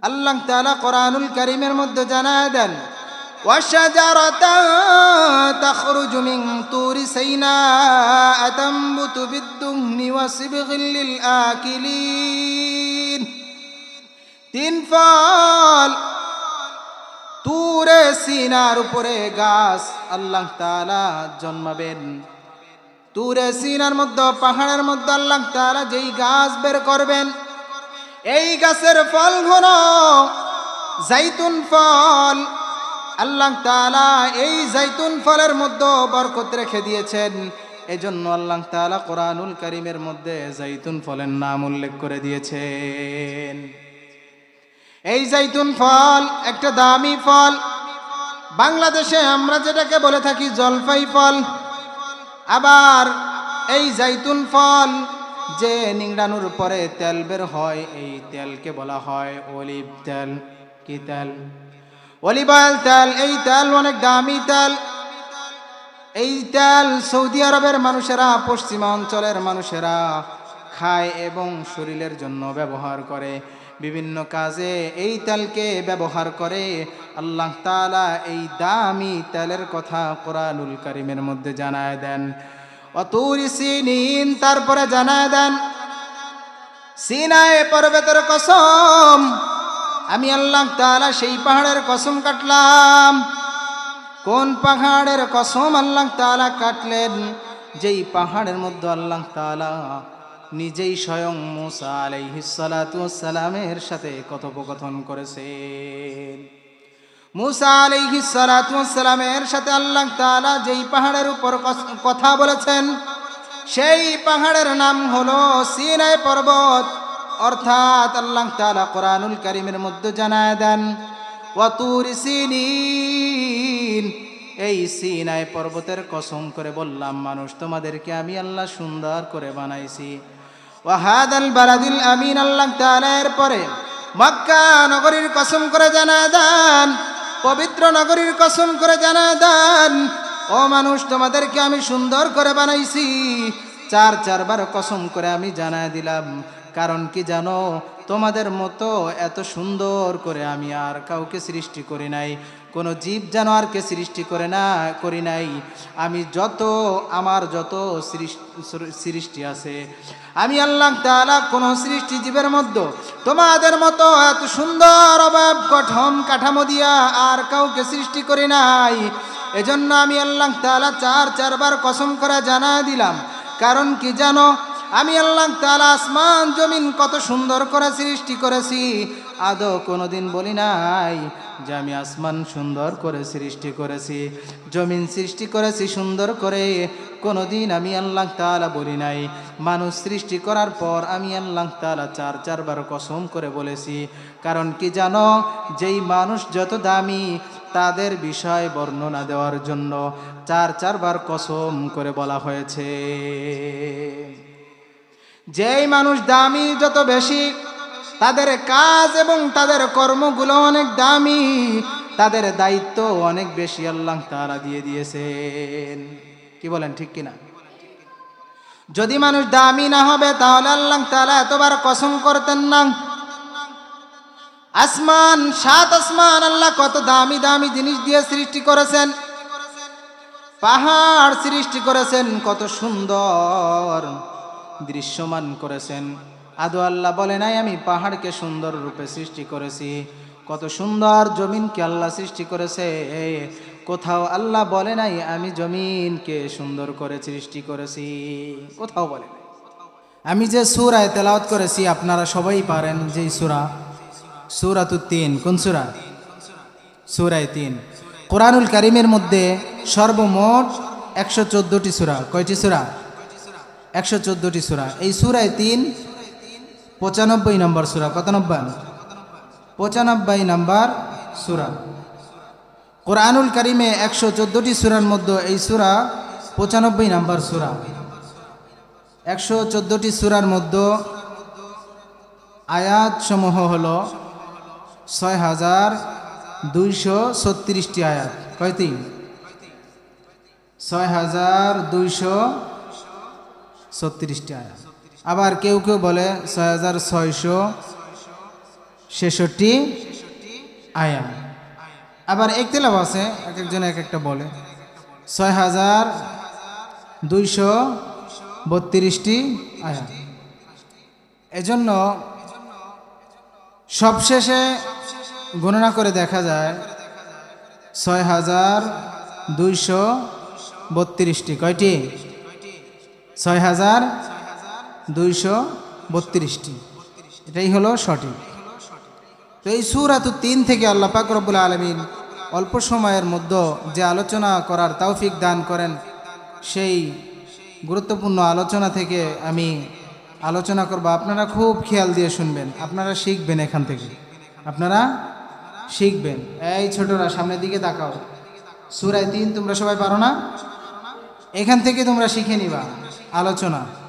আল্লাহ তাআলা কোরআনুল কারীমের মধ্যে জানায় দেন وشجرة تخرج من طور سيناء تنبت بالدهن وصبغ للآكلين তিন ফল তুরে সিনার উপরে গাছ আল্লাহ তাআলা জন্মাবেন তুরে সিনার মধ্যে পাহাড়ের মধ্যে আল্লাহ তাআলা যেই গাছ বের করবেন এই গাছের ফল ঘন, জাইতুন ফল। আল্লাহ তাআলা এই জাইতুন ফলের মধ্যে বরকত রেখে দিয়েছেন। এই এজন্য আল্লাহ তাআলা কোরআনুল কারীমের মধ্যে জাইতুন ফলের নাম উল্লেখ করে দিয়েছেন। এই জাইতুন ফল একটা দামি ফল। বাংলাদেশে আমরা যেটাকে বলে থাকি জলপাই ফল। আবার এই জাইতুন ফল যে নিংড়ানোর পরে তেল বের হয়, এই তেলকে বলা হয় অলিভ তেল। কি তেল? অলিভ অয়েল তেল, এই তেল অনেক দামি তেল। এই তেল সৌদি আরবের মানুষেরা, পশ্চিমা অঞ্চলের মানুষেরা খায় এবং শরীরের জন্য ব্যবহার করে। বিভিন্ন কাজে এই তেলকে ব্যবহার করে। আল্লাহ তাআলা এই দামি তেলের কথা কোরআনুল কারিমের মধ্যে জানায় দেন। অতুরি তারপরে জানায় দেন সিনায় পর্বতের কসম, আমি আল্লাহ তালা সেই পাহাড়ের কসম কাটলাম। কোন পাহাড়ের কসম আল্লাহ তালা কাটলেন? যেই পাহাড়ের মধ্যে আল্লাহ তালা নিজেই স্বয়ং মুসা আলাইহিস সালামের সাথে কথোপকথন করেছেন। মুসা আলাইহিস সালাতু সালামের সাথে আল্লাহ তাআলা যেই পাহাড়ের উপর কথা বলেছেন, সেই পাহাড়ের নাম হলো সিনাই পর্বত। অর্থাৎ আল্লাহ তাআলা কোরআনুল কারীমের মধ্যে জানায় দেন, ওয়াতুর সিনিন। এই সিনাই পর্বতের কসম করে বললাম, মানুষ, তোমাদেরকে আমি আল্লাহ সুন্দর করে বানাইছি। ওয়াহাদাল বালাদিল আমিন, আল্লাহ তাআলা এর পরে মক্কা নগরীর কসম করে জানায় দেন পবিত্র নগরীর কসম করে জানায় দেন, ও মানুষ, তোমাদেরকে আমি সুন্দর করে বানাইছি। চার চারবার কসম করে আমি জানায় দিলাম, কারণ কি জানো, তোমাদের মতো এত সুন্দর করে আমি আর কাউকে সৃষ্টি করি নাই। কোনো জীব জানোয়ারকে সৃষ্টি করে না, করি নাই। আমি যত, আমার যত সৃষ্টি আছে, আমি আল্লাহ তাআলা কোন সৃষ্টি জীবের মধ্যে তোমাদের মতো এত সুন্দর অভাব, গঠন, কাঠামো দিয়া আর কাউকে সৃষ্টি করি নাই। এজন্য আমি আল্লাহ তাআলা চার, চারবার কসম করে জানা দিলাম। কারণ কি জানো? আমি আল্লাহ তাআলা আসমান, জমিন কত সুন্দর করে সৃষ্টি করেছি, আদৌ কোনোদিন বলি নাই। যে আমি আসমান সুন্দর করে সৃষ্টি করেছি, জমিন সৃষ্টি করেছি সুন্দর করে, কোনোদিন আমি আল্লাহ তাআলা বলি নাই। মানুষ সৃষ্টি করার পর আমি আল্লাহ তালা চার চারবার কসম করে বলেছি। কারণ কি জানো, যেই মানুষ যত দামি, তাদের বিষয় বর্ণনা দেওয়ার জন্য চার চারবার কসম করে বলা হয়েছে। যেই মানুষ দামি, যত বেশি তাদের কাজ এবং তাদের কর্মগুলো অনেক দামি। তাদের দায়িত্ব অনেক বেশি আল্লাহ তারা দিয়ে দিয়েছেন। কি বলেন, ঠিক কিনা? যদি মানুষ দামি না হবে, তাহলে আল্লাহ তালা এতবার কসম করতেন না। আসমান, সাত আসমান, আল্লাহ কত দামি দামি জিনিস দিয়ে সৃষ্টি করেছেন। পাহাড় সৃষ্টি করেছেন, কত সুন্দর দৃশ্যমান করেছেন। আদো আল্লাহ বলে নাই, আমি পাহাড়কে সুন্দর রূপে সৃষ্টি করেছি। কত সুন্দর জমিনকে আল্লাহ সৃষ্টি করেছে। কোথাও আল্লাহ বলে নাই, আমি জমিনকে সুন্দর করে সৃষ্টি করেছি। কোথাও বলে আমি যে সুরায় তেলাওয়াত করেছি, আপনারা সবাই পারেন যেই সুরা। সুরাতু তিন, কোন সুরা? সুরায় তিন। কোরআনুল কারিমের মধ্যে সর্বমোট একশো চোদ্দোটি সুরা। কয়টি সুরা? একশো চোদ্দোটি সুরা। এই সুরায় তিন পঁচানব্বই নম্বর সুরা, কত নম্বর? পঁচানব্বই নম্বর সুরা। কোরআনুল কারিমে একশো চোদ্দোটি সুরার মধ্যে এই সুরা পঁচানব্বই নম্বর সুরা। একশো চোদ্দোটি সুরার মধ্যে আয়াত সমূহ হল ছয় হাজার দুইশো ছত্রিশটি আয়াত। কয়টি ছয় হাজার দুইশো ছত্রিশটি আয়াত। আবার কেউ কেউ বলে ছয় হাজার ছয়শো ছেষট্টি আয়াম আবার আছে, এক একজন এক একটা বলে। ছয় হাজার দুইশো বত্রিশটি আয়াম এজন্য সবশেষে গণনা করে দেখা যায় ছয় হাজার দুইশো বত্রিশটি। কয়টি? ছয় হাজার দুইশো বত্রিশটি। এটাই হলো সঠিক। তো এই সুরাত তিন থেকে আল্লাহ পাক আলমিন অল্প সময়ের মধ্যে যে আলোচনা করার তৌফিক দান করেন, সেই গুরুত্বপূর্ণ আলোচনা থেকে আমি আলোচনা করব। আপনারা খুব খেয়াল দিয়ে শুনবেন। আপনারা শিখবেন এখান থেকে। আপনারা শিখবেন। এই ছোটরা, সামনের দিকে তাকাও। সুরায় তিন তোমরা সবাই পারো না? এখান থেকে তোমরা শিখে নিবা আলোচনা।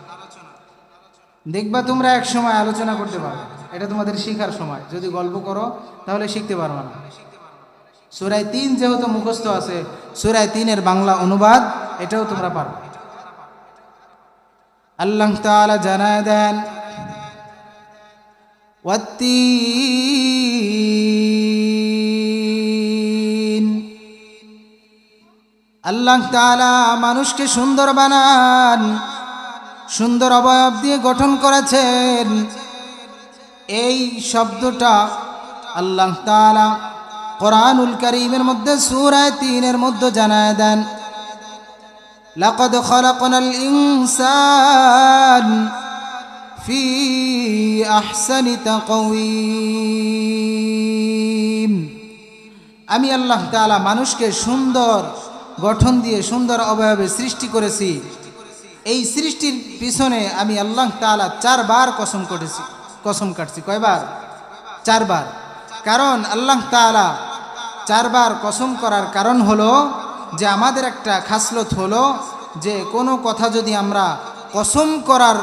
দেখবা তোমরা এক সময় আলোচনা করতে পারো। এটা তোমাদের শিখার সময়। যদি গল্প করো, তাহলে শিখতে পারো না। সুরায় তিন যেহেতু মুখস্থ আছে, সুরায় তিনের বাংলা অনুবাদ, এটাও তোমরা পারো আল্লাহ তাআলা জানায় দেন আল্লাহ তাআলা মানুষকে সুন্দর বানান। সুন্দর অবয়ব দিয়ে গঠন করেছেন এই শব্দটা আল্লাহ তাআলা কোরআনুল করিমের মধ্যে সূরায় তিনের মধ্যে জানায় দেন لقد خلقنا الإنسان في أحسن تقويم আমি আল্লাহ তাআলা মানুষকে সুন্দর গঠন দিয়ে সুন্দর অবয়বে সৃষ্টি করেছি এই সৃষ্টির পিছনে আমি আল্লাহ তাআলা চারবার কসম করেছি, কসম কাটছি। কয়বার? চারবার। কারণ আল্লাহ তাআলা চারবার কসম করার কারণ হলো যে আমাদের একটা খাসলত হলো যে কোনো কথা যদি আমরা কসম করার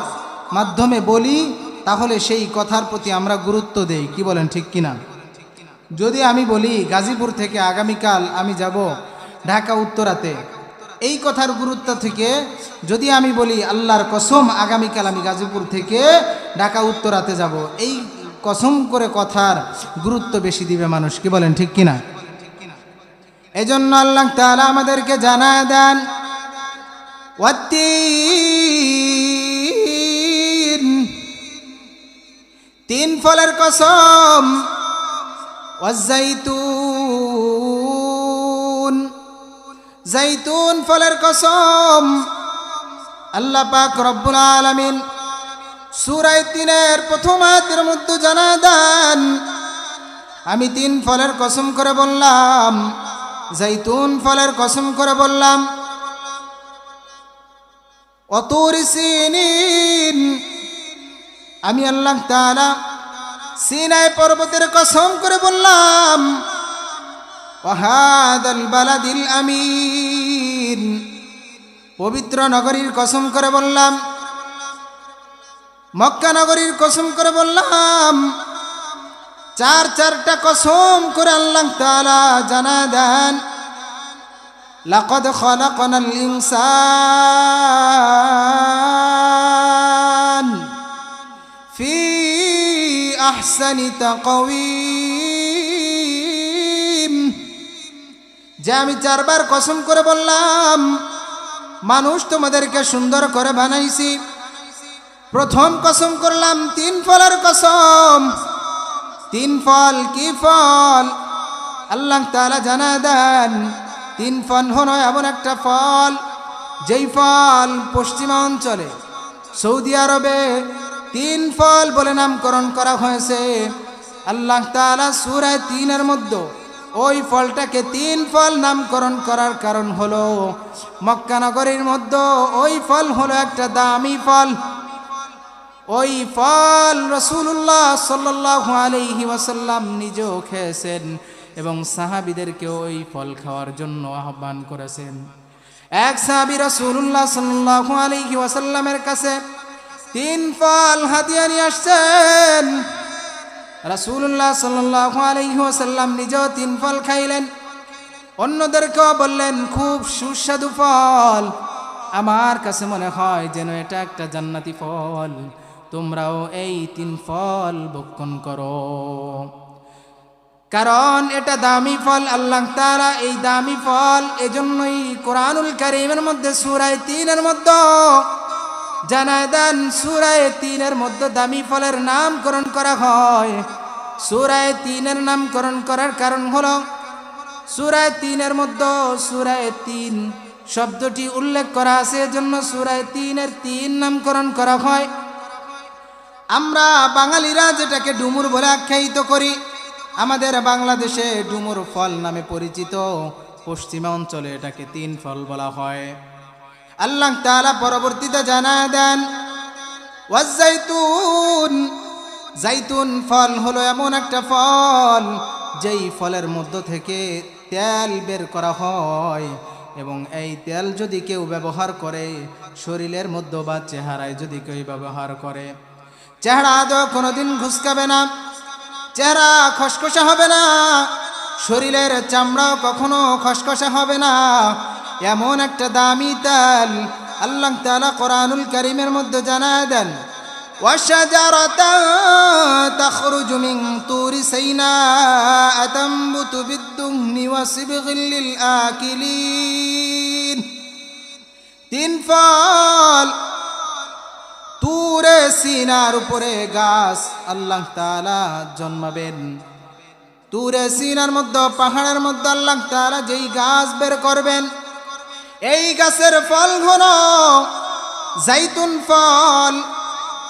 মাধ্যমে বলি, তাহলে সেই কথার প্রতি আমরা গুরুত্ব দেই। কি বলেন ঠিক কিনা? যদি আমি বলি, গাজীপুর থেকে আগামীকাল আমি যাব ঢাকা উত্তরাতে এই কথার গুরুত্ব থেকে যদি আমি বলি, আল্লাহর কসম, আগামীকাল আমি গাজীপুর থেকে ঢাকা উত্তরাতে যাব। এই কসম করে কথার গুরুত্ব বেশি দিবে মানুষ, কি বলেন ঠিক কিনা? এজন্য আল্লাহ তাআলা আমাদেরকে জানা দেন তিন ফলের কসম ওয়াজাইতুন জাইতুন ফলের কসম। আল্লাহ পাক রব্বুল আলামিন সূরা তিনের প্রথম আয়াতের মধ্যে জানা দেন, আমি তিন ফলের কসম করে বললাম, জাইতুন ফলের কসম করে বললাম, অতুর সিনিন। আমি আল্লাহ তাআলা সিনাই পর্বতের কসম করে বললাম ওয়াহাদাল বালাদিল আমিন। পবিত্র নগরীর কসম করে বললাম, মক্কা নগরীর কসম করে বললাম, চার চারটা কসম করে আল্লাহ তাআলা জানা দেন, লাকদ খলাকনাল ইনসান ফি আহসানি তাকওয়িম। যে আমি চারবার কসম করে বললাম, মানুষ তোমাদেরকে সুন্দর করে বানাইছি। প্রথম কসম করলাম, তিন ফলের কসম। তিন ফল কি ফল? আল্লাহ তাআলা জানা দেন, তিন ফল হলো এমন একটা ফল, যেই ফল পশ্চিমা অঞ্চলে, সৌদি আরবে তিন ফল বলে নামকরণ করা হয়েছে। আল্লাহ তাআলা সূরায় তিনের মধ্যে ওই ফলটাকে তিন ফল নামকরণ করার কারণ হলো, মক্কা নগরীর মধ্যে ওই ফল হলো একটা দামি ফল। ওই ফল রসুল্লাহ সাল্লাহ আলহি ওয়াসাল্লাম নিজেও খেয়েছেন এবং সাহাবিদেরকে ওই ফল খাওয়ার জন্য আহ্বান করেছেন। এক সাহাবি রসুল্লাহ সাল্লাহ আলহি ওয়াসাল্লামের কাছে তিন ফল হাতিয়া নিয়ে আসছেন। রাসুল্লাহ সাল্লাহ আলহি ওয়াসাল্লাম নিজেও তিন ফল খাইলেন। অন্যদেরকেও বললেন, খুব সুস্বাদু ফল। আমার কাছে মনে হয় যেন এটা একটা জান্নাতি ফল। তোমরাও এই তিন ফল ভক্ষণ করো। কারণ এটা দামি ফল, আল্লাহ তারা এই দামি ফল এজন্যই কোরআনুল কারিমের মধ্যে সুরায় তিনের মধ্যে জানায় দেন সুরায় তিনের মধ্যে দামি ফলের নামকরণ করা হয়। সুরায় তিনের নামকরণ করার কারণ হলো, সুরায় তিনের মধ্যে সুরায় তিন শব্দটি উল্লেখ করা আছে, এজন্য সুরায় তিনের তিন নামকরণ করা হয়। আমরা বাঙালিরা যেটাকে ডুমুর বলে আখ্যায়িত করি, আমাদের বাংলাদেশে ডুমুর ফল নামে পরিচিত। পশ্চিমা অঞ্চলে এটাকে তিন ফল বলা হয়। আল্লাহ তাআলা পরবর্তীতে জানা দেন ওয়াজাইতুন জাইতুন ফল হলো এমন একটা ফল, যেই ফলের মধ্য থেকে তেল বের করা হয় এবং এই তেল যদি কেউ ব্যবহার করে, শরীরের মধ্যে বা চেহারায় যদি কেউ ব্যবহার করে, চেহারা আদৌ কোনোদিন ঘুসকাবে না, চেহারা খসখসা হবে না, শরীরের চামড়াও কখনো খসখসা হবে না এমন একটা দামি তেল আল্লাহ তাআলা কোরআনুল কারীমের মধ্যে জানায় দেন وشجرة تخرج من طور سيناء تنبت بالدهن وصبغ للآكلين তিন ফল তুরে সিনার উপরে গাছ আল্লাহ তাআলা জন্মাবেন তুরে সিনার মধ্যে পাহাড়ের মধ্যে আল্লাহ তাআলা যেই গাছ বের করবেন এই গাছের ফল ঘন জাইতুন ফল।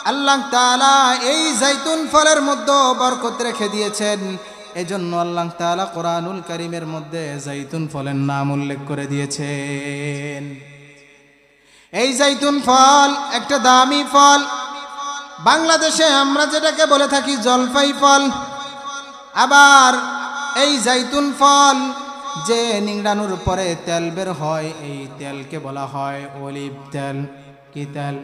আল্লাহ তাআলা এই জাইতুন ফলের মধ্যে বরকত রেখে দিয়েছেন। এজন্য আল্লাহ তাআলা কোরআনুল কারীমের মধ্যে জাইতুন ফলের নাম উল্লেখ করে দিয়েছেন। এই জাইতুন ফল একটা দামি ফল। বাংলাদেশে আমরা যেটাকে বলে থাকি জলপাই ফল। আবার এই জাইতুন ফল যে নিংড়ানোর পরে তেল বের হয়, এই তেলকে বলা হয় অলিভ তেল। কি তেল?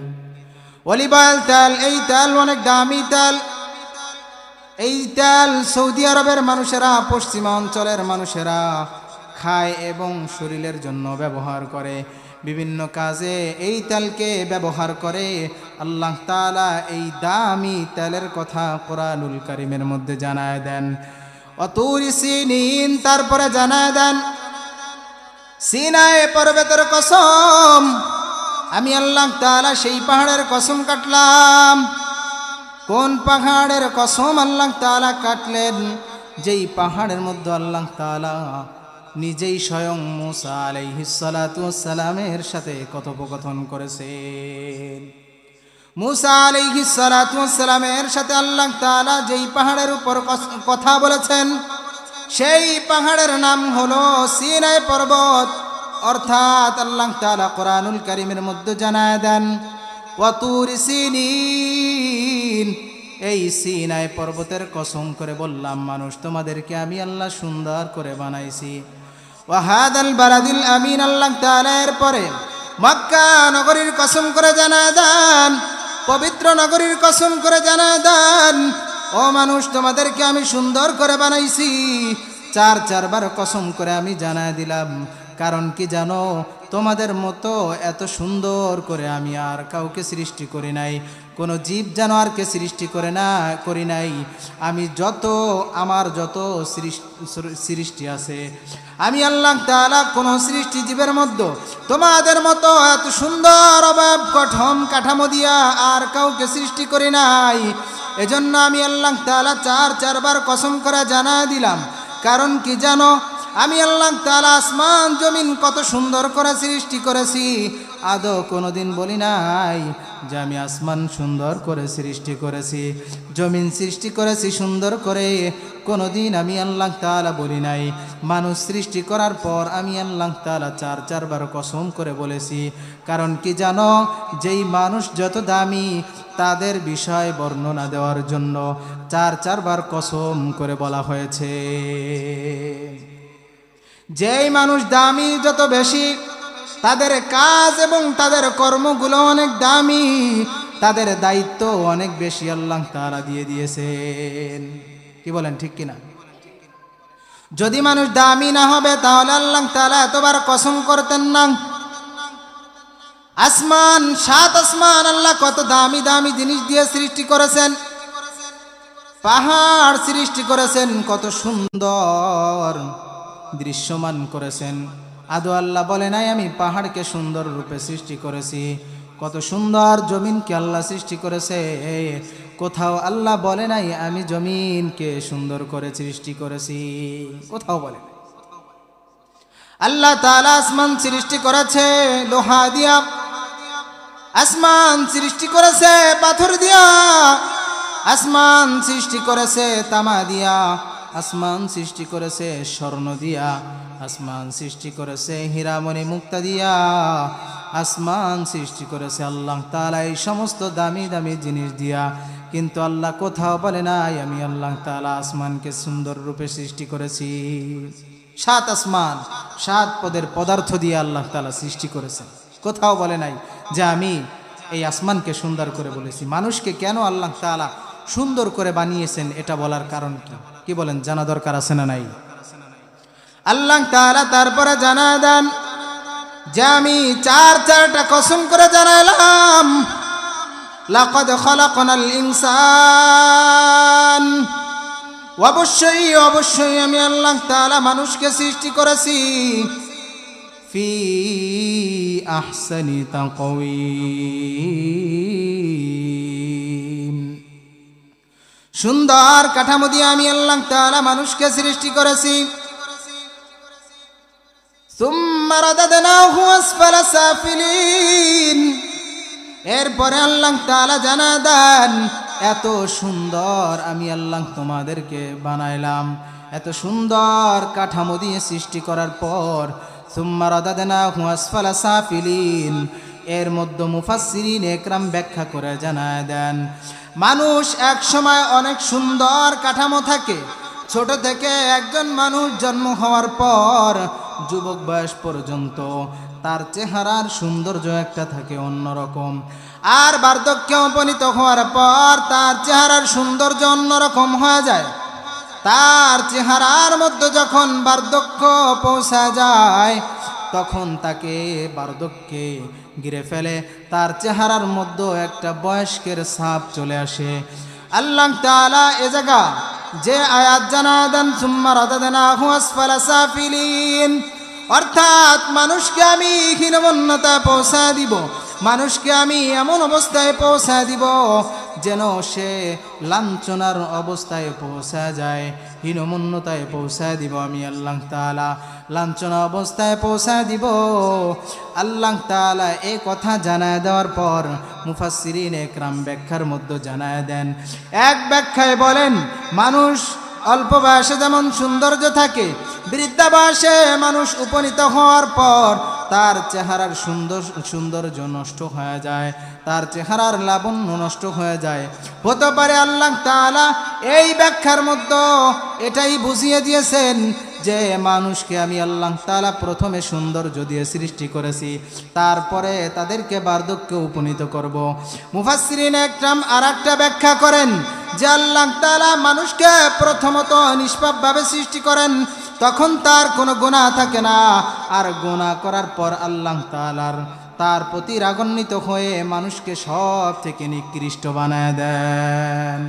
অলিভ অয়েল তেল, এই তেল অনেক দামি তেল। এই তেল সৌদি আরবের মানুষেরা, পশ্চিমা অঞ্চলের মানুষেরা খায় এবং শরীরের জন্য ব্যবহার করে। বিভিন্ন কাজে এই তেলকে ব্যবহার করে। আল্লাহ তালা এই দামি তেলের কথা কোরআনুল কারিমের মধ্যে জানায় দেন। সিনিন, তারপরে জানায় দেন সিনায় পর্বতের কসম, আমি আল্লাহ তালা সেই পাহাড়ের কসম কাটলাম। কোন পাহাড়ের কসম আল্লাহ তালা কাটলেন? যেই পাহাড়ের মধ্যে আল্লাহ তালা নিজেই স্বয়ং মুসা আলাইহিস সালামের সাথে কথোপকথন করেছেন। মুসা আলাইহিস সালাতু সালামের সাথে আল্লাহ তাআলা যেই পাহাড়ের উপর কথা বলেছেন, সেই পাহাড়ের নাম হলো সিনাই পর্বত। অর্থাৎ আল্লাহ তাআলা কোরআনুল কারীমের মধ্যে জানায় দেন, ওয়াতুর সিনিন। এই সিনাই পর্বতের কসম করে বললাম, মানুষ, তোমাদেরকে আমি আল্লাহ সুন্দর করে বানাইছি। ওয়াহাদাল বারাদিল আমিন, আল্লাহ তাআলা এর পরে মক্কা নগরীর কসম করে জানায় দেন পবিত্র নগরীর কসম করে জানায় দেন, ও মানুষ, তোমাদেরকে আমি সুন্দর করে বানাইছি। চার চারবার কসম করে আমি জানায় দিলাম, কারণ কি জানো, তোমাদের মতো এত সুন্দর করে আমি আর কাউকে সৃষ্টি করি নাই। কোনো জীব জানোয়ারকে সৃষ্টি করে না, করি নাই। আমি যত, আমার যত সৃষ্টি আছে, আমি আল্লাহ তাআলা কোনো সৃষ্টি জীবের মধ্যে তোমাদের মতো এত সুন্দর অভাব, গঠন, কাঠামো দিয়া আর কাউকে সৃষ্টি করি নাই। এজন্য আমি আল্লাহ তাআলা চার, চারবার কসম করে জানা দিলাম। কারণ কি জানো? আমি আল্লাহ তাআলা আসমান, জমিন কত সুন্দর করে সৃষ্টি করেছি। আদৌ কোনোদিন বলি নাই যে আমি আসমান সুন্দর করে সৃষ্টি করেছি, জমিন সৃষ্টি করেছি সুন্দর করে। কোনোদিন আমি আল্লাহ তাআলা বলি নাই। মানুষ সৃষ্টি করার পর আমি আল্লাহ তাআলা চার চারবার কসম করে বলেছি। কারণ কি জানো, যেই মানুষ যত দামি, তাদের বিষয় বর্ণনা দেওয়ার জন্য চার চারবার কসম করে বলা হয়েছে। যেই মানুষ দামি, যত বেশি তাদের কাজ এবং তাদের কর্মগুলো অনেক দামি, তাদের দায়িত্ব অনেক বেশি আল্লাহ তারা দিয়ে দিয়েছেন। কি বলেন, ঠিক কিনা? যদি মানুষ দামি না হবে, তাহলে আল্লাহ তালা এতবার কসম করতেন না। আসমান, সাত আসমান, আল্লাহ কত দামি দামি জিনিস দিয়ে সৃষ্টি করেছেন। পাহাড় সৃষ্টি করেছেন, কত সুন্দর দৃশ্যমান করেছেন। আদো আল্লাহ বলে নাই, আমি পাহাড়কে সুন্দর রূপে সৃষ্টি করেছি। কত সুন্দর জমিনকে আল্লাহ সৃষ্টি করেছে। কোথাও আল্লাহ বলে নাই, আমি জমিনকে সুন্দর করে সৃষ্টি করেছি। কোথাও বলে আল্লাহ তাআলা আসমান সৃষ্টি করেছে, লোহা দিয়া। আসমান সৃষ্টি করেছে, পাথর দিয়া। আসমান সৃষ্টি করেছে, তামা দিয়া। আসমান সৃষ্টি করেছে স্বর্ণ দিয়া, আসমান সৃষ্টি করেছে হীরামণি মুক্তা দিয়া, আসমান সৃষ্টি করেছে আল্লাহ তাআলা এই সমস্ত দামি দামি জিনিস দিয়া। কিন্তু আল্লাহ কোথাও বলে নাই, আমি আল্লাহ তালা আসমানকে সুন্দর রূপে সৃষ্টি করেছি। সাত আসমান, সাত পদের পদার্থ দিয়ে আল্লাহ তালা সৃষ্টি করেছেন। কোথাও বলে নাই যে আমি এই আসমানকে সুন্দর করে বলেছি। মানুষকে কেন আল্লাহ তালা সুন্দর করে বানিয়েছেন এটা বলার কারণ কি? কি বলেন, জানা দরকার আছে না নাই? আল্লাহ তাআলা তারপরে জানা দেন, যে আমি চার চারটা কসম করে জানালাম লাকাদ খালাকনাল ইনসান। অবশ্যই অবশ্যই আমি আল্লাহ তাআলা মানুষকে সৃষ্টি করেছি। ফি আহসানি তাকওয়িম। সুন্দর কাঠামো দিয়ে আমি আল্লাহ তালা মানুষকে সৃষ্টি করেছি। এরপরে আল্লাহ তালা জানা দেন, এত সুন্দর আমি আল্লাহ তোমাদেরকে বানাইলাম। এত সুন্দর কাঠামো দিয়ে সৃষ্টি করার পর, সুম্মা রদাদেনা হুয়াসফালা সাফিলিন। এর মধ্যে মুফাসিরিন একরাম ব্যাখ্যা করে জানা দেন। মানুষ এক সময় অনেক সুন্দর কাঠামো থাকে। ছোট থেকে একজন মানুষ জন্ম হওয়ার পর যুবক বয়স পর্যন্ত তার চেহারার সৌন্দর্য একটা থাকে অন্যরকম। আর বার্ধক্যে উপনীত হওয়ার পর তার চেহারার সৌন্দর্য অন্যরকম হয়ে যায়। তার চেহারার মধ্যে যখন বার্ধক্য পৌঁছা যায়, তখন তাকে বার্ধক্যে ঘিরে ফেলে, তার চেহারার মধ্যে একটা বয়স্কের ছাপ চলে আসে। আল্লাহ তাআলা এ জায়গা, যে আয়াত জানা দেন সুম্মা রাদাদনাহু আসফালা সাফিলিন অর্থাৎ মানুষকে আমি হীনমন্যতা পৌঁছা দিব, মানুষকে আমি এমন অবস্থায় পৌঁছা দিব যেন সে লাঞ্ছনার অবস্থায় পৌঁছা যায়, হীনমন্যতায় পৌঁছা দিব আমি আল্লাহ তাআলা। লাঞ্ছনা অবস্থায় পৌঁছা দিব। আল্লাহ তাআলা এ কথা জানায় দেওয়ার পর মুফাসসিরিন একরাম ব্যাখ্যার মধ্যে জানায় দেন। এক ব্যাখ্যায় বলেন, মানুষ অল্প বয়সে যেমন সৌন্দর্য থাকে বৃদ্ধা বয়সে মানুষ উপনীত হওয়ার পর তার চেহারার সুন্দর, সৌন্দর্য নষ্ট হয়ে যায়, তার চেহারার লাবণ্য নষ্ট হয়ে যায়। হতে পারে আল্লাহ তাআলা এই ব্যাখ্যার মধ্যে এটাই বুঝিয়ে দিয়েছেন যে মানুষকে আমি আল্লাহ তালা প্রথমে সৌন্দর্য দিয়ে সৃষ্টি করেছি, তারপরে তাদেরকে বার্ধক্যে উপনীত করব। মুফাসসিরিন একরাম আর একটা ব্যাখ্যা করেন যে আল্লাহ তালা মানুষকে প্রথমত নিষ্পাপভাবে সৃষ্টি করেন, তখন তার কোনো গোনা থাকে না। আর গোনা করার পর আল্লাহ তাআলার তার প্রতি রাগান্বিত হয়ে মানুষকে সব থেকে নিকৃষ্ট বানায় দেন।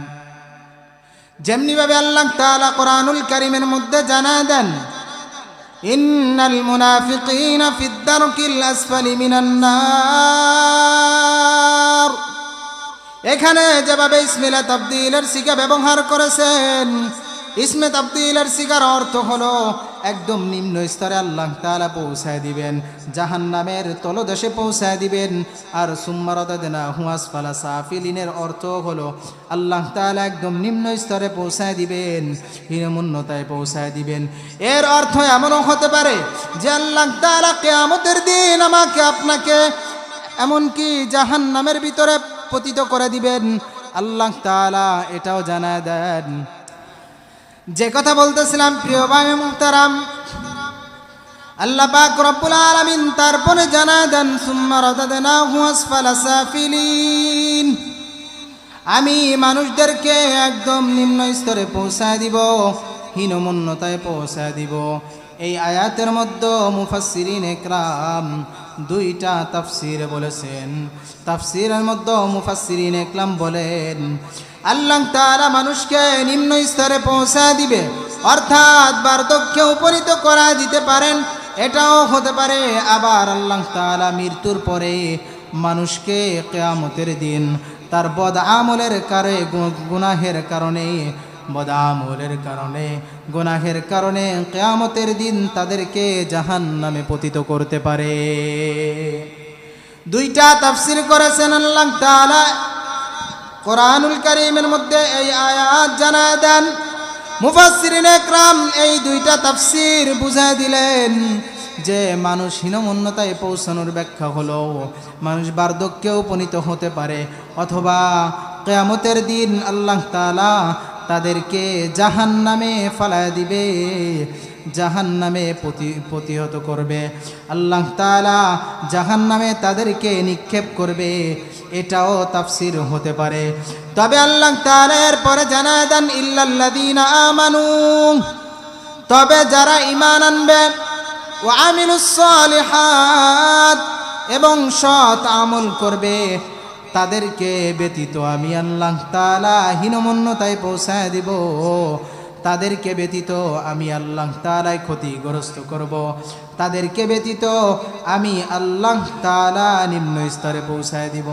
যেমনিভাবে আল্লাহ তালা কোরআনুল করিমের মধ্যে জানা দেন, ইন্নাল মুনাফিকিনা ফিদ্দারকিল আসফালি মিনান নার। এখানে যেভাবে ইসমিলা তাবদিলের সিগা ব্যবহার করেছেন, ইসমে তাবদিলের শিকার অর্থ হলো একদম নিম্ন স্তরে আল্লাহ তাআলা পৌঁছায় দিবেন, জাহান্নামের তলদেশে পৌঁছায় দিবেন। আর সুম্মারদাদেনা হুয়াস ফালা সাফিলিনের অর্থ হলো, আল্লাহ তাআলা একদম নিম্ন স্তরে পৌঁছায় দিবেন হীনমুন্নতায় পৌঁছায় দিবেন। এর অর্থ এমনও হতে পারে যে আল্লাহ তাআলা কেয়ামতের দিন আমাকে আপনাকে এমনকি জাহান্নামের ভিতরে পতিত করে দিবেন। আল্লাহ তাআলা এটাও জানায় দেন যে কথা বলতেছিলাম, প্রিয় ভাই মুহতারাম, আল্লাহ পাক রব্বুল আলামিন তারপরে জানা দেন, সুম্মা রাদাদনাহু আসফালা সাফিলিন। আমি মানুষদেরকে একদম নিম্ন স্তরে পৌঁছায় দিব, হীনমন্যতায় পৌঁছায় দিব। এই আয়াতের মধ্যে মুফাসসিরিন একরাম দুইটা তাফসির বলেছেন। তাফসিরের মধ্যে মুফাসসিরিন একলাম বলেন আল্লাহ তাআলা মানুষকে নিম্ন স্তরে পৌঁছা দিবে। অর্থাৎ বার্ধক্যে উপনীত করা দিতে পারেন, এটাও হতে পারে আবার আল্লাহ তাআলা মৃত্যুর পরে মানুষকে কেয়ামতের দিন তার বদ আমলের কারে গুনাহের কারণে বদ আমলের কারণে, গুনাহের কারণে কেয়ামতের দিন তাদেরকে জাহান নামে পতিত করতে পারে। দুইটা তাফসির করেছেন আল্লাহ তাআলা। কোরআনুল করিমের মধ্যে এই আয়াত জানা দেন। মুফাসরিন একরাম এই দুইটা তাফসির বুঝাই দিলেন যে মানুষ হীনমন্যতায় পৌঁছানোর ব্যাখ্যা হলো মানুষ বার্ধক্যে উপনীত হতে পারে অথবা কেয়ামতের দিন আল্লাহ তাআলা তাদেরকে জাহান নামে ফালায় দিবে জাহান নামে প্রতিহত করবে। আল্লাহ তালা জাহান নামে তাদেরকে নিক্ষেপ করবে, এটাও তাফসির হতে পারে। তবে আল্লাহ তাআলা এর পরে জানা দেন, ইল্লাল্লাযীনা আমানু। তবে যারা ইমান আনবে ও আমিলুস সালিহাত, এবং সৎ আমল করবে তাদেরকে ব্যতীত আমি আল্লাহ তালা হীনমন্যতায় পৌঁছায় দিব। তাদেরকে ব্যতীত আমি আল্লাহ তাআলাই ক্ষতিগ্রস্ত করব। তাদেরকে ব্যতীত আমি আল্লাহ তালা নিম্ন স্তরে পৌঁছায় দিব।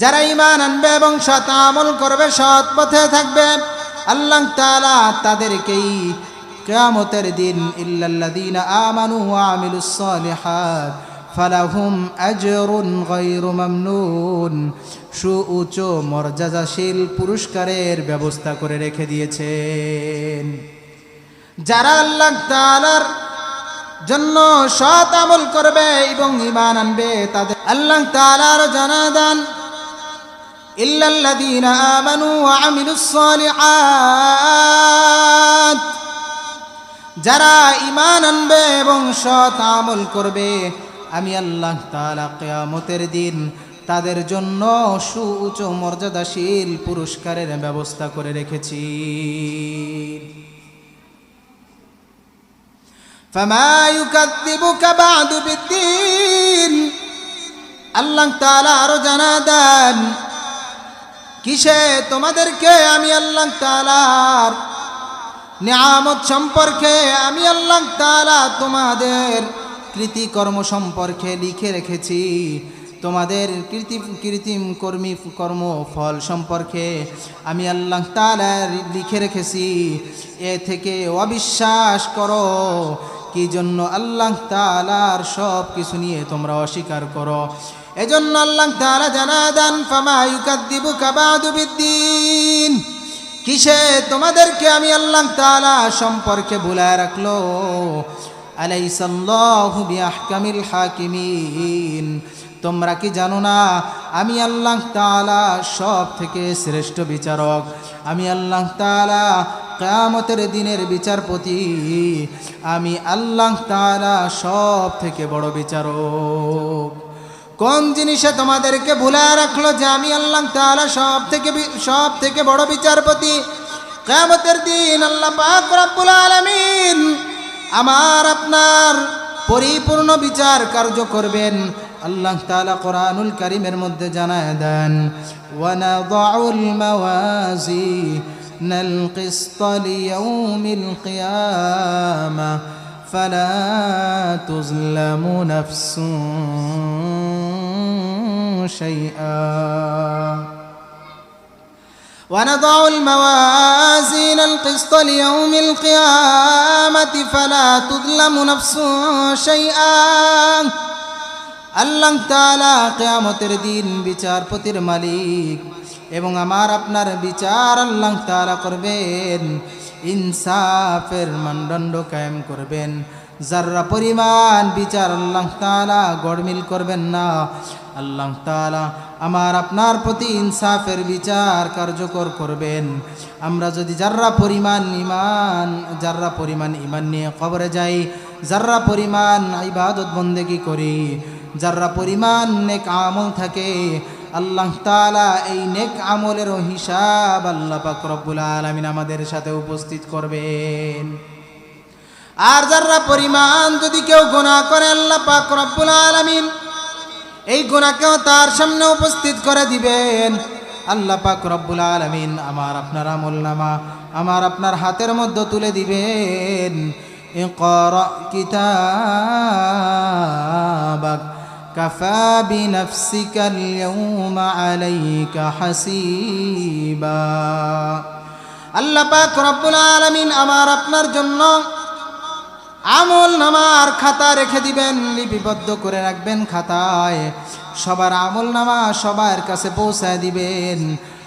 যারা ইমান আনবে এবং সৎ আমল করবে, সৎ পথে থাকবে, আল্লাহ তালা তাদেরকেই কিয়ামতের দিন, ইল্লাল্লাযীনা আমানু ওয়া আমিলুস সালিহাত ফালাহুম আজরুন গায়রু মামনুন। সুউচ্চ মর্যাদাশীল পুরস্কারের ব্যবস্থা করে রেখে দিয়েছেন। যারা আল্লাহ তাআলার জন্য সৎ আমল করবে এবং ঈমান আনবে, তাদের আল্লাহ তাআলার জানাদান ইল্লাল্লাযীনা আমানু ওয়া আমিলুস সালিহাত। যারা ঈমান আনবে এবং সৎ আমল করবে আমি আল্লাহ তালা কেয়ামতের দিন তাদের জন্য সুউচ মর্যাদাশীল পুরস্কারের ব্যবস্থা করে রেখেছি। আল্লাহ তালা আরও জানা দেন, কিসে তোমাদেরকে আমি আল্লাহ তালার নিয়ামত সম্পর্কে আমি আল্লাহ তালা তোমাদের কৃতিকর্ম সম্পর্কে লিখে রেখেছি। তোমাদের কৃতি কৃত্রিম কর্মী কর্ম ফল সম্পর্কে আমি আল্লাহ তাআলা লিখে রেখেছি। এ থেকে অবিশ্বাস করো, কি জন্য আল্লাহ তাআলার সব কিছু নিয়ে তোমরা অস্বীকার করো? এজন্য আল্লাহ তালা জানা দেন, ফামা ইউকাদ্দিবুকা বাদু বিদ্দিন। কিসে তোমাদেরকে আমি আল্লাহ তালা সম্পর্কে ভুলায় রাখল? আলাইসাল্লাহু বিআহকামিল হাকিমিন। তোমরা কি জানো না, আমি আল্লাহ তালা সব থেকে শ্রেষ্ঠ বিচারক। আমি আল্লাহ তালা কামতের দিনের বিচারপতি। আমি আল্লাহ তালা সব থেকে বড় বিচারক। কোন জিনিসে তোমাদেরকে ভুলায় রাখল যে আমি আল্লাহ তালা সব থেকে সব থেকে বড় বিচারপতি? কিয়ামতের দিন আল্লাহ পাক আলামিন আমার আপনার পরিপূর্ণ বিচার কার্য করবেন আল্লাহ তালা কোরআনুল করিমের মধ্যে জানায় দেন ওয়ানাদাউল মাওয়াজি নাল কিসত লিয়াউমিল কিয়ামা ফালা তুজলামু নাফসুন শাইআ ونضع الموازين القسط ليوم القيامة فلا تظلم نفس شيئا আল্লাহ তাআলা কিয়ামতের দিন বিচারপতির মালিক এবং আমার আপনার বিচার আল্লাহ তাআলা করবেন ইনসাফের মানদণ্ড কায়েম করবেন যার্রা পরিমাণ বিচার আল্লাহ তালা গড়মিল করবেন না। আল্লাহ তালা আমার আপনার প্রতি ইনসাফের বিচার কার্যকর করবেন। আমরা যদি যার্রা পরিমাণ ইমান যার্রা পরিমাণ ইমান নিয়ে কবরে যাই, যার্রা পরিমাণ ইবাদত বন্দেগি করি, যার্রা পরিমাণ নেক আমল থাকে, আল্লাহ তালা এই নেক আমলেরও হিসাব আল্লাহ পাক রব্বুল আলামিন আমাদের সাথে উপস্থিত করবেন। আর যারা পরিমাণ যদি কেউ গোনা করে, আল্লাহ পাক রব্বুল আলমিন এই গুণাকেও তার সামনে উপস্থিত করে দিবেন। আল্লাহ পাক রব্বুল আলমিন আমার আপনার আমল নামা আমার আপনার হাতের মধ্যে তুলে দিবেন। কিতাবাক, কাফা বিনফসিকা ইয়াউমা আলাইকা হাসীবা। আল্লাহ পাক রব্বুল আলামিন আমার আপনার জন্য আমল নামার খাতা রেখে দিবেন, লিপিবদ্ধ করে রাখবেন খাতায়। সবার আমল নামা সবার কাছে পৌঁছায় দিবেন।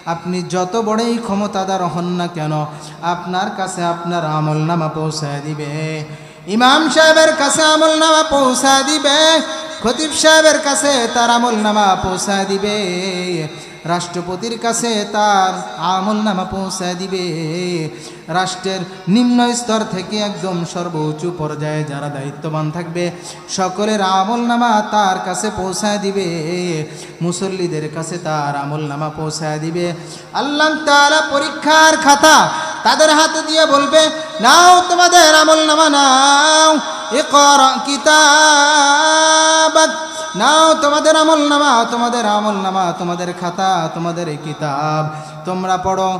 আপনি যত বড়ই ক্ষমতাদার হন না কেন, আপনার কাছে আপনার আমল নামা পৌঁছায় দিবে। ইমাম সাহেবের কাছে আমল নামা পৌঁছায় দিবে, খতিব সাহেবের কাছে তার আমল নামা পৌঁছায় দিবে। রাষ্ট্রপতির কাছে তার আমল নামা পৌঁছায় দিবে। রাষ্ট্রের নিম্ন স্তর থেকে একদম সর্বোচ্চ পর্যায়ে যারা দায়িত্ববান থাকবে, সকলের আমল নামা তার কাছে পৌঁছায় দিবে। মুসল্লিদের কাছে তার আমল নামা পৌঁছায় দিবে। আল্লাহ তাআলা পরীক্ষার খাতা তাদের হাতে দিয়ে বলবে, নাও তোমাদের আমল নামা নাও। এ কর কিতাবাক নাও তোমাদের আমল নামা তোমাদের আমল নামা তোমাদের খাতা, তোমাদের কিতাব। তোমরা পড়ো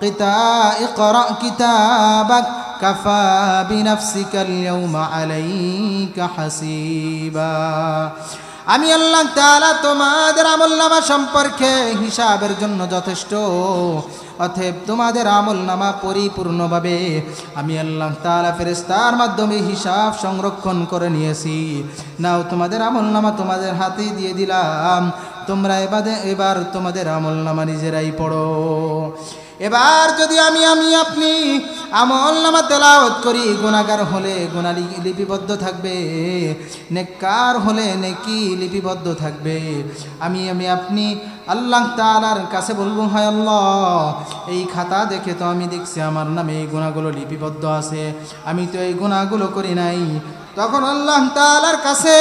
কিতা ইকরা কিতাবাক হাসিবা। আমি আল্লাহ তালা তোমাদের আমল নামা সম্পর্কে হিসাবের জন্য যথেষ্ট। অতএব তোমাদের আমল নামা পরিপূর্ণভাবে আমি আল্লাহ তালা ফেরেশতার মাধ্যমে হিসাব সংরক্ষণ করে নিয়েছি। নাও তোমাদের আমল নামা তোমাদের হাতে দিয়ে দিলাম। তোমরা এবারে এবার তোমাদের আমল নামা নিজেরাই পড়ো। এবার যদি আমি আমি আপনি আমল নামা তেলাওয়াত করি গুণাগার হলে গুণা লিপিবদ্ধ থাকবে, নেককার হলে নেকি লিপিবদ্ধ থাকবে। আমি আমি আপনি আল্লাহ তালার কাছে বলব, হয় আল্লাহ, এই খাতা দেখে তো আমি দেখছি আমার নামে এই গুণাগুলো লিপিবদ্ধ আছে। আমি তো এই গুণাগুলো করি নাই। তখন আল্লাহ তালার কাছে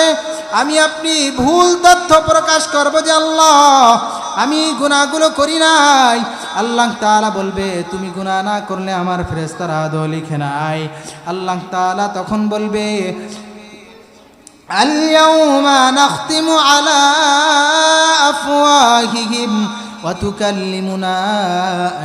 আমি আপনি ভুল তথ্য প্রকাশ করব যে আল্লাহ আমি গুণাগুলো করি নাই আল্লাহ তাআলা বলবে তুমি গুনাহ না করলে আমার ফেরেস্তারা আদৌ লিখে নাই আল্লাহ তাআলা তখন বলবে اليوم نختم على أفواههم وتكلمنا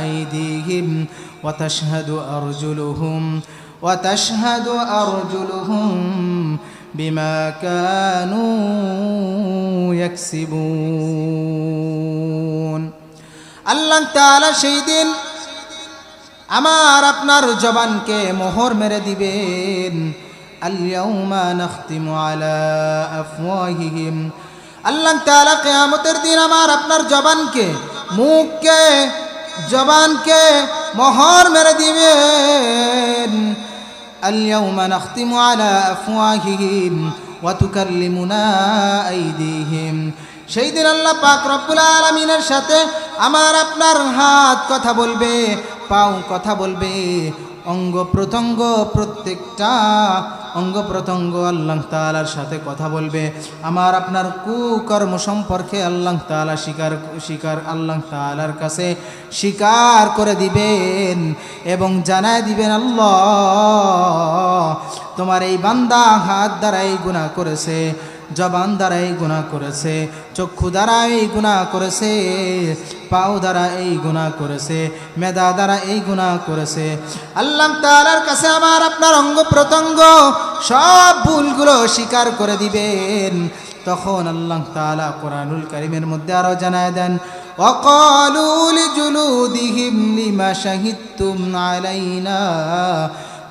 أيديهم وتشهد أرجلهم وتشهد أرجلهم بما كانوا يكسبون আল্লাহ তাআলা সেই দিন আমার আপনার জবানকে মোহর মেরে দিবেন আলিয়াউমা নাখতিমু আলা আফওয়াহিহিম আল্লাহ তাআলা কিয়ামতের দিন আমার আপনার জবানকে মুখকে জবানকে মোহর মেরে দিবেন اليوم نختم على أفواههم وتكلمنا أيديهم সেই দিন আল্লাহ পাক রব্বুল আলমিনের সাথে আমার আপনার হাত কথা বলবে পাও কথা বলবে অঙ্গ প্রত্যঙ্গ প্রত্যেকটা অঙ্গ প্রত্যঙ্গ আল্লাহ তালার সাথে কথা বলবে। আমার আপনার কুকর্ম সম্পর্কে আল্লাহ তালা স্বীকার স্বীকার আল্লাহ তালার কাছে স্বীকার করে দিবেন এবং জানায় দিবেন, আল্লাহ তোমার এই বান্দা হাত দ্বারা এই গুণা করেছে। জবান দ্বারা এই গুণা করেছে চক্ষু দ্বারা এই গুণা করেছে পাও দ্বারা এই গুণা করেছে মেধা দ্বারা এই গুণা করেছে আল্লাহ তালার কাছে আমার আপনার অঙ্গ প্রত্যঙ্গ সব ভুলগুলো স্বীকার করে দিবেন তখন আল্লাহ তালা কোরআনুল করিমের মধ্যে আরো জানায় দেন وقالوا لجلودهم لما شهدتم علينا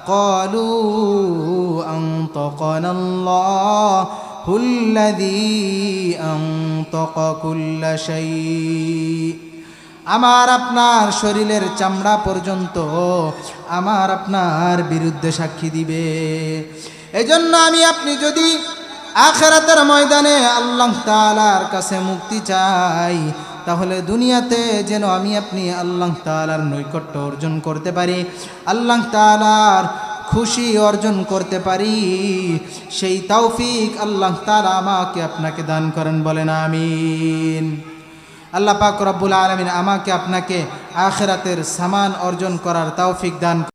قالوا أنطقنا الله হুল্লাদি আমার আপনার শরীরের চামড়া পর্যন্ত আমার আপনার বিরুদ্ধে সাক্ষী দিবে। এজন্য আমি আপনি যদি আখেরাতের ময়দানে আল্লাহ তালার কাছে মুক্তি চাই, তাহলে দুনিয়াতে যেন আমি আপনি আল্লাহ তালার নৈকট্য অর্জন করতে পারি। আল্লাহ তালার খুশি অর্জন করতে পারি, সেই তৌফিক আল্লাহ তালা আমাকে আপনাকে দান করেন বলেন, আমিন। আল্লাহ পাক রব্বুল আলমিন আমাকে আপনাকে আখেরাতের সামান অর্জন করার তৌফিক দান